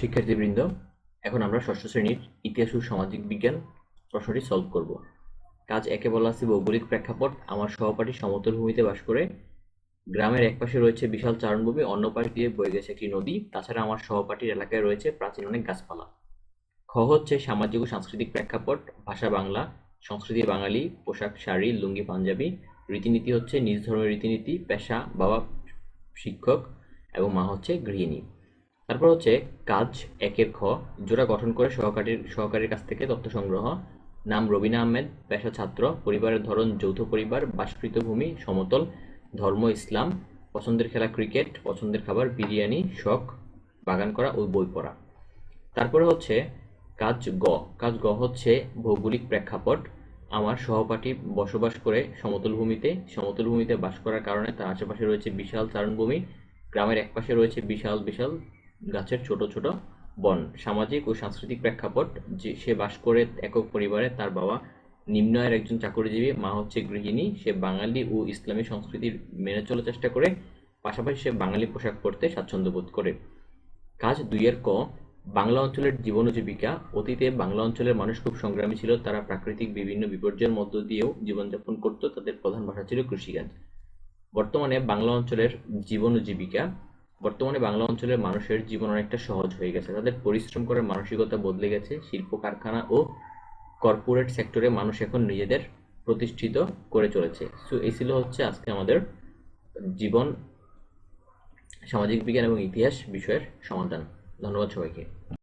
শিক্ষার্থীবৃন্দ, এখন আমরা ষষ্ঠ শ্রেণির ইতিহাস ও সামাজিক বিজ্ঞান প্রশ্নটি সলভ করব। কাজ একে বলা আছে ভৌগোলিক প্রেক্ষাপট। আমার সহপাঠী সমতল ভূমিতে বাস করে। গ্রামের একপাশে রয়েছে বিশাল চারণভূমি, অন্য পাশ দিয়ে বয়ে গেছে একটি নদী। তাছাড়া আমার সহপাঠীর এলাকায় রয়েছে প্রাচীন অনেক গাছপালা। খ হচ্ছে সামাজিক ও সাংস্কৃতিক প্রেক্ষাপট, ভাষা বাংলা, সংস্কৃতি বাঙালি, পোশাক, শাড়ি, লুঙ্গি, পাঞ্জাবি। রীতিনীতি হচ্ছে নিজ ধর্মের রীতিনীতি, পেশা, বাবা, শিক্ষক এবং মা হচ্ছে গৃহিণী। তারপর হচ্ছে কাজ একের খ, জোড়া গঠন করে সহকারীর সহকারীর কাছ থেকে তথ্য সংগ্রহ, নাম রবিনা আহমেদ, পেশা ছাত্র, পরিবারের ধরন যৌথ পরিবার, বাসকৃত ভূমি, সমতল, ধর্ম, ইসলাম, পছন্দের খেলা ক্রিকেট, পছন্দের খাবার বিরিয়ানি, শখ, বাগান করা ও বই পড়া। তারপরে হচ্ছে কাজ গ কাজ গ হচ্ছে ভৌগোলিক প্রেক্ষাপট, আমার সহপাঠী বসবাস করে সমতল ভূমিতে সমতল ভূমিতে বাস করার কারণে তার আশেপাশে রয়েছে বিশাল চারণভূমি, গ্রামের একপাশে রয়েছে বিশাল বিশাল গাছের ছোট ছোট বন। সামাজিক ও সাংস্কৃতিক প্রেক্ষাপট যে সে বাস করে একক পরিবারে তার বাবা নিম্ন আয়ের একজন চাকরিজীবী, মা হচ্ছে গৃহিণী, সে বাঙালি ও ইসলামী সংস্কৃতির মেনে চলার চেষ্টা করে, পাশাপাশি সে বাঙালি পোশাক পরতে স্বাচ্ছন্দ্য বোধ করে। কাজ দুইয়ের ক, বাংলা অঞ্চলের জীবন জীবিকা। অতীতে বাংলা অঞ্চলের মানুষ খুব সংগ্রামী ছিল, তারা প্রাকৃতিক বিভিন্ন বিপর্যয়ের মধ্য দিয়েও জীবনযাপন করত, তাদের প্রধান ভাষা ছিল কৃষিকাজ। বর্তমানে বাংলা অঞ্চলের জীবন জীবিকা বর্তমানে বাংলা অঞ্চলের মানুষের জীবন অনেকটা সহজ হয়ে গেছে। তাদের পরিশ্রম করার মানসিকতা বদলে গেছে, শিল্প কারখানা ও কর্পোরেট সেক্টরে মানুষ এখন নিজেদের প্রতিষ্ঠিত করে চলেছে। সো এই ছিল হচ্ছে আজকে আমাদের জীবন, সামাজিক বিজ্ঞান এবং ইতিহাস বিষয়ের সমাধান। ধন্যবাদ সবাইকে।